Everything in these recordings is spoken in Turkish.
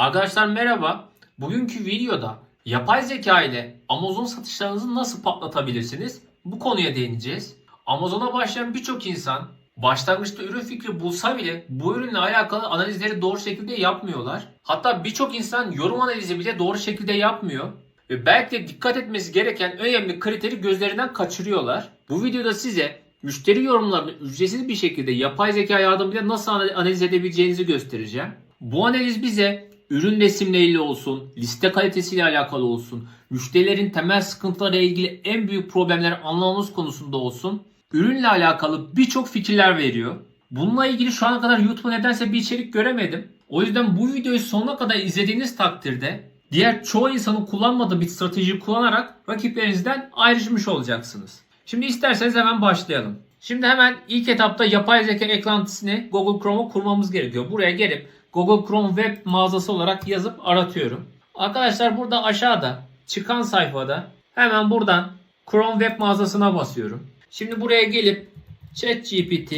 Arkadaşlar merhaba. Bugünkü videoda yapay zeka ile Amazon satışlarınızı nasıl patlatabilirsiniz? Bu konuya değineceğiz. Amazon'a başlayan birçok insan başlangıçta ürün fikri bulsa bile bu ürünle alakalı analizleri doğru şekilde yapmıyorlar. Hatta birçok insan yorum analizi bile doğru şekilde yapmıyor. Ve belki de dikkat etmesi gereken önemli kriteri gözlerinden kaçırıyorlar. Bu videoda size müşteri yorumlarını ücretsiz bir şekilde yapay zeka yardımıyla nasıl analiz edebileceğinizi göstereceğim. Bu analiz bize ürün resimleriyle olsun, liste kalitesiyle alakalı olsun, müşterilerin temel sıkıntılarıyla ilgili en büyük problemleri anlamamız konusunda olsun, ürünle alakalı birçok fikirler veriyor. Bununla ilgili şu ana kadar YouTube'a nedense bir içerik göremedim. O yüzden bu videoyu sonuna kadar izlediğiniz takdirde diğer çoğu insanın kullanmadığı bir strateji kullanarak rakiplerinizden ayrışmış olacaksınız. Şimdi isterseniz hemen başlayalım. Şimdi hemen ilk etapta yapay zeka ekrantisini Google Chrome'a kurmamız gerekiyor. Buraya gelip Google Chrome web mağazası olarak yazıp aratıyorum. Arkadaşlar burada aşağıda çıkan sayfada hemen buradan Chrome web mağazasına basıyorum. Şimdi buraya gelip ChatGPT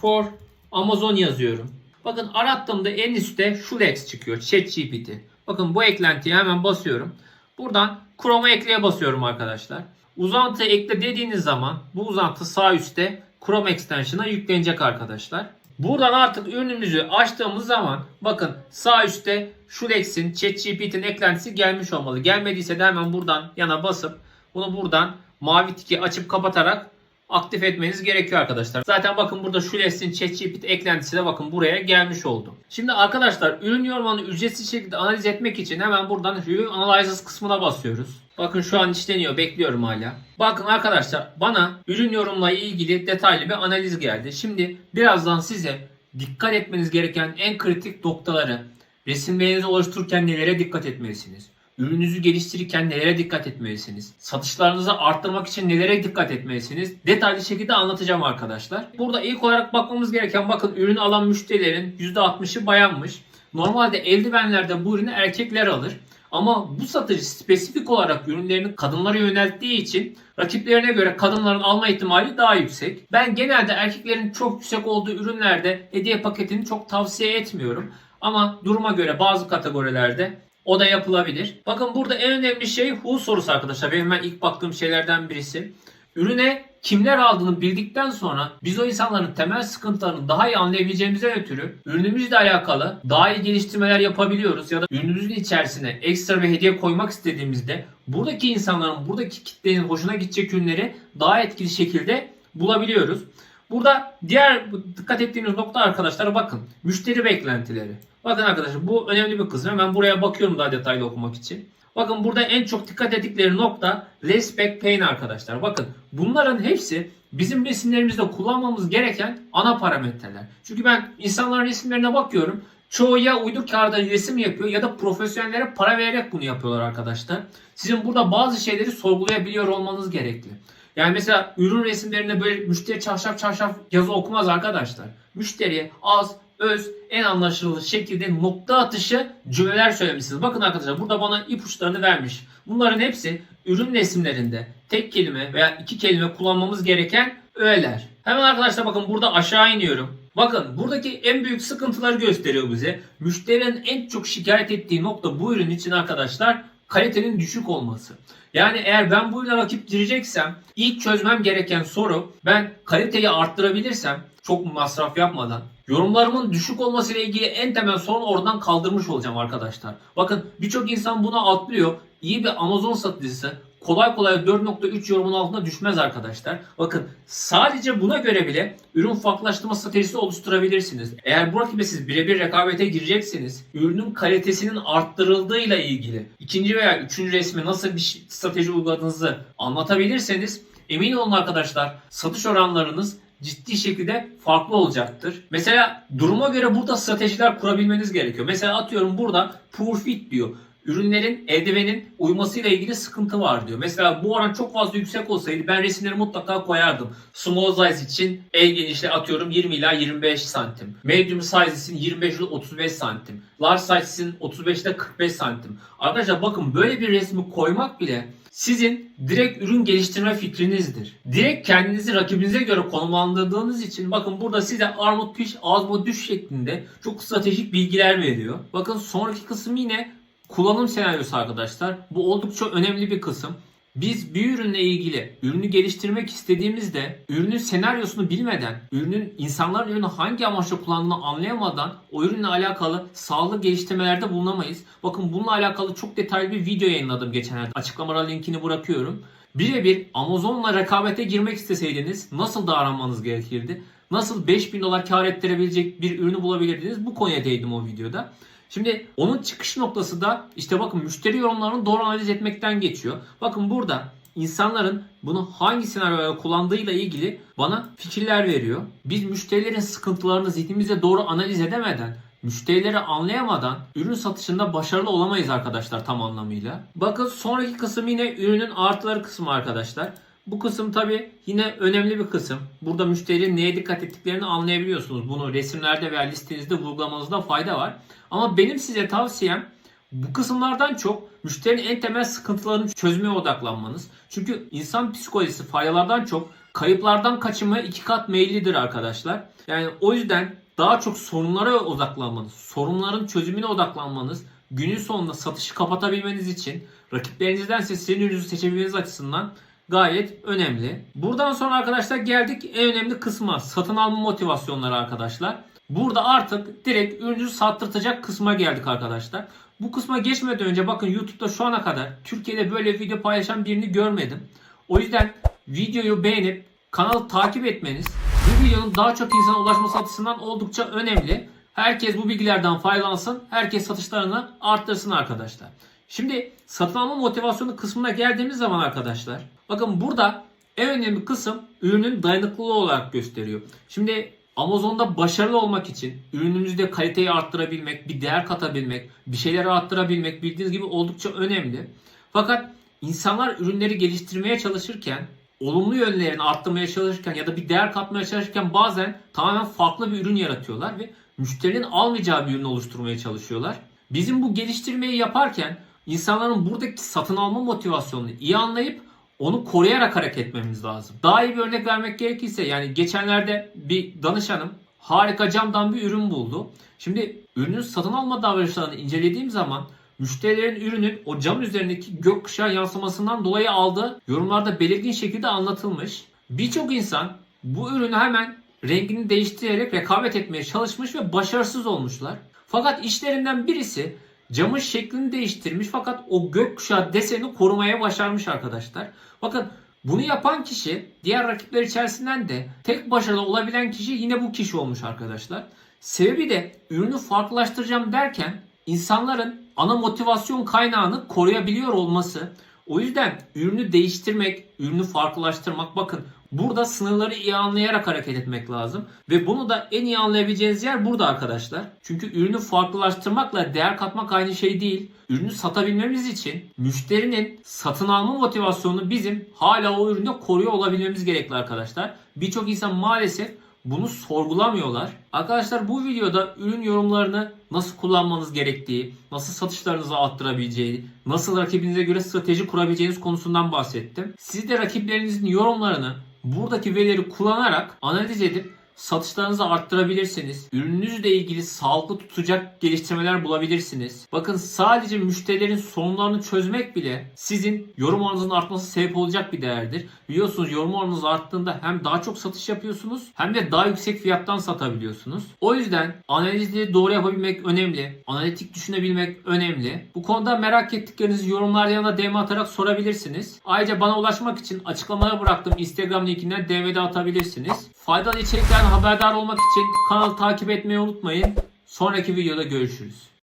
for Amazon yazıyorum. Bakın arattığımda en üstte Shulex çıkıyor. ChatGPT. Bakın bu eklentiye hemen basıyorum. Buradan Chrome'a ekleye basıyorum arkadaşlar. Uzantı ekle dediğiniz zaman bu uzantı sağ üstte Chrome extension'a yüklenecek arkadaşlar. Buradan artık ürünümüzü açtığımız zaman bakın sağ üstte Shulex'in ChatGPT'nin eklentisi gelmiş olmalı. Gelmediyse de hemen buradan yana basıp bunu buradan mavi tiki açıp kapatarak aktif etmeniz gerekiyor arkadaşlar. Zaten bakın burada Shulex'in ChatGPT eklentisi de bakın buraya gelmiş oldu. Şimdi arkadaşlar ürün yorumlarını ücretsiz şekilde analiz etmek için hemen buradan Review Analysis kısmına basıyoruz. Bakın şu an işleniyor. Bekliyorum hala. Bakın arkadaşlar bana ürün yorumla ilgili detaylı bir analiz geldi. Şimdi birazdan size dikkat etmeniz gereken en kritik noktaları, resimlerinizi oluştururken nelere dikkat etmelisiniz? Ürününüzü geliştirirken nelere dikkat etmelisiniz? Satışlarınızı arttırmak için nelere dikkat etmelisiniz? Detaylı şekilde anlatacağım arkadaşlar. Burada ilk olarak bakmamız gereken bakın ürün alan müşterilerin %60'ı bayanmış. Normalde eldivenlerde bu ürünü erkekler alır. Ama bu satıcı spesifik olarak ürünlerini kadınlara yönelttiği için rakiplerine göre kadınların alma ihtimali daha yüksek. Ben genelde erkeklerin çok yüksek olduğu ürünlerde hediye paketini çok tavsiye etmiyorum. Ama duruma göre bazı kategorilerde o da yapılabilir. Bakın burada en önemli şey who sorusu arkadaşlar. Benim ben ilk baktığım şeylerden birisi. Ürüne kimler aldığını bildikten sonra biz o insanların temel sıkıntılarını daha iyi anlayabileceğimizden ötürü ürünümüzle alakalı daha iyi geliştirmeler yapabiliyoruz ya da ürünümüzün içerisine ekstra bir hediye koymak istediğimizde buradaki insanların, buradaki kitlenin hoşuna gidecek ürünleri daha etkili şekilde bulabiliyoruz. Burada diğer dikkat ettiğiniz nokta arkadaşlar bakın müşteri beklentileri. Bakın arkadaşlar bu önemli bir kısım. Ben buraya bakıyorum daha detaylı okumak için. Bakın burada en çok dikkat ettikleri nokta less back pain arkadaşlar. Bakın bunların hepsi bizim resimlerimizde kullanmamız gereken ana parametreler. Çünkü ben insanların resimlerine bakıyorum. Çoğu ya uydu kağıda resim yapıyor ya da profesyonellere para vererek bunu yapıyorlar arkadaşlar. Sizin burada bazı şeyleri sorgulayabiliyor olmanız gerekli. Yani mesela ürün resimlerinde böyle müşteri çarşaf çarşaf yazı okumaz arkadaşlar. Müşteriye az, öz, en anlaşılır şekilde nokta atışı cümleler söylemişsiniz. Bakın arkadaşlar burada bana ipuçlarını vermiş. Bunların hepsi ürün resimlerinde tek kelime veya iki kelime kullanmamız gereken öğeler. Hemen arkadaşlar bakın burada aşağı iniyorum. Bakın buradaki en büyük sıkıntıları gösteriyor bize. Müşterinin en çok şikayet ettiği nokta bu ürün için arkadaşlar kalitenin düşük olması. Yani eğer ben bu ürüne rakip gireceksem ilk çözmem gereken soru ben kaliteyi arttırabilirsem çok masraf yapmadan yorumlarımın düşük olması ile ilgili en temel sorun oradan kaldırmış olacağım arkadaşlar. Bakın birçok insan buna atlıyor. İyi bir Amazon satıcısı kolay kolay 4.3 yorumun altına düşmez arkadaşlar. Bakın sadece buna göre bile ürün farklılaştırma stratejisi oluşturabilirsiniz. Eğer bu rakibe siz birebir rekabete gireceksiniz, ürünün kalitesinin arttırıldığıyla ilgili ikinci veya üçüncü resmi nasıl bir strateji uyguladığınızı anlatabilirseniz emin olun arkadaşlar satış oranlarınız ciddi şekilde farklı olacaktır. Mesela duruma göre burada stratejiler kurabilmeniz gerekiyor. Mesela atıyorum burada poor fit diyor. ürünlerin eldivenin uyumasıyla ilgili sıkıntı var diyor. Mesela bu oran çok fazla yüksek olsaydı ben resimleri mutlaka koyardım. Small size için el genişliği atıyorum 20 ila 25 santim. Medium size için 25 ile 35 santim. Large size için 35 ile 45 santim. Arkadaşlar bakın böyle bir resmi koymak bile sizin direkt ürün geliştirme fikrinizdir. Direkt kendinizi rakibinize göre konumlandırdığınız için bakın burada size armut piş ağzıma düş şeklinde çok stratejik bilgiler veriyor. Bakın sonraki kısım yine kullanım senaryosu arkadaşlar. Bu oldukça önemli bir kısım. Biz bir ürünle ilgili ürünü geliştirmek istediğimizde ürünün senaryosunu bilmeden, ürünün insanlar ürünü hangi amaçla kullandığını anlayamadan o ürünle alakalı sağlıklı geliştirmelerde bulunamayız. Bakın bununla alakalı çok detaylı bir video yayınladım geçenlerde. Açıklamada linkini bırakıyorum. Birebir Amazon'la rekabete girmek isteseydiniz nasıl davranmanız gerekirdi? Nasıl 5000 dolar kar ettirebilecek bir ürünü bulabilirdiniz? Bu konuya değindim o videoda. Şimdi onun çıkış noktası da işte bakın müşteri yorumlarını doğru analiz etmekten geçiyor. Bakın burada insanların bunu hangi senaryoda kullandığıyla ilgili bana fikirler veriyor. Biz müşterilerin sıkıntılarını zihnimizde doğru analiz edemeden Müşterileri anlayamadan ürün satışında başarılı olamayız arkadaşlar tam anlamıyla. Bakın sonraki kısım yine ürünün artıları kısmı arkadaşlar. Bu kısım tabi yine önemli bir kısım. Burada müşterinin neye dikkat ettiklerini anlayabiliyorsunuz. Bunu resimlerde veya listenizde vurgulamanızda fayda var. Ama benim size tavsiyem bu kısımlardan çok müşterinin en temel sıkıntılarını çözmeye odaklanmanız. Çünkü insan psikolojisi faydalardan çok kayıplardan kaçınmaya iki kat meyillidir arkadaşlar. Yani o yüzden daha çok sorunlara odaklanmanız, sorunların çözümüne odaklanmanız, günün sonunda satışı kapatabilmeniz için rakiplerinizden sizin ürününüzü seçebilmeniz açısından gayet önemli. Buradan sonra arkadaşlar geldik en önemli kısma satın alma motivasyonları arkadaşlar. Burada artık direkt ürünü sattırtacak kısma geldik arkadaşlar. Bu kısma geçmeden önce bakın YouTube'da şu ana kadar Türkiye'de böyle video paylaşan birini görmedim. O yüzden videoyu beğenip kanalı takip etmeniz bu videonun daha çok insana ulaşması açısından oldukça önemli. Herkes bu bilgilerden faydalansın. Herkes satışlarını arttırsın arkadaşlar. Şimdi satın alma motivasyonu kısmına geldiğimiz zaman arkadaşlar bakın burada en önemli kısım ürünün dayanıklılığı olarak gösteriyor. Şimdi Amazon'da başarılı olmak için ürününüzde kaliteyi arttırabilmek, bir değer katabilmek, bir şeyleri arttırabilmek bildiğiniz gibi oldukça önemli. Fakat insanlar ürünleri geliştirmeye çalışırken olumlu yönlerini arttırmaya çalışırken ya da bir değer katmaya çalışırken bazen tamamen farklı bir ürün yaratıyorlar ve müşterinin almayacağı bir ürün oluşturmaya çalışıyorlar. Bizim bu geliştirmeyi yaparken insanların buradaki satın alma motivasyonunu iyi anlayıp onu koruyarak hareket etmemiz lazım. Daha iyi bir örnek vermek gerekirse yani geçenlerde bir danışanım harika camdan bir ürün buldu. Şimdi ürünün satın alma davranışlarını incelediğim zaman müşterilerin ürünün o cam üzerindeki gökkuşağı yansımasından dolayı aldığı yorumlarda belirgin şekilde anlatılmış. Birçok insan bu ürünü hemen rengini değiştirerek rekabet etmeye çalışmış ve başarısız olmuşlar. Fakat işlerinden birisi camın şeklini değiştirmiş fakat o gökkuşağı deseni korumaya başarmış arkadaşlar. Bakın bunu yapan kişi diğer rakipler içerisinden de tek başarılı olabilen kişi yine bu kişi olmuş arkadaşlar. Sebebi de ürünü farklılaştıracağım derken insanların ana motivasyon kaynağını koruyabiliyor olması. O yüzden ürünü değiştirmek, ürünü farklılaştırmak bakın burada sınırları iyi anlayarak hareket etmek lazım. Ve bunu da en iyi anlayabileceğiniz yer burada arkadaşlar. Çünkü ürünü farklılaştırmakla değer katmak aynı şey değil. Ürünü satabilmemiz için müşterinin satın alma motivasyonunu bizim hala o üründe koruyor olabilmemiz gerekli arkadaşlar. Birçok insan maalesef bunu sorgulamıyorlar. Arkadaşlar bu videoda ürün yorumlarını nasıl kullanmanız gerektiği, nasıl satışlarınızı arttırabileceği, nasıl rakibinize göre strateji kurabileceğiniz konusundan bahsettim. Siz de rakiplerinizin yorumlarını buradaki verileri kullanarak analiz edip satışlarınızı arttırabilirsiniz. Ürününüzle ilgili sağlıklı tutacak geliştirmeler bulabilirsiniz. Bakın sadece müşterilerin sorunlarını çözmek bile sizin yorum oranınızın artması sebep olacak bir değerdir. Biliyorsunuz yorum oranınız arttığında hem daha çok satış yapıyorsunuz hem de daha yüksek fiyattan satabiliyorsunuz. O yüzden analizleri doğru yapabilmek önemli. Analitik düşünebilmek önemli. Bu konuda merak ettiklerinizi yorumlar yanına DM atarak sorabilirsiniz. Ayrıca bana ulaşmak için açıklamaya bıraktığım Instagram linkinden DM'de atabilirsiniz. Faydalı içeriklerden haberdar olmak için kanalı takip etmeyi unutmayın. Sonraki videoda görüşürüz.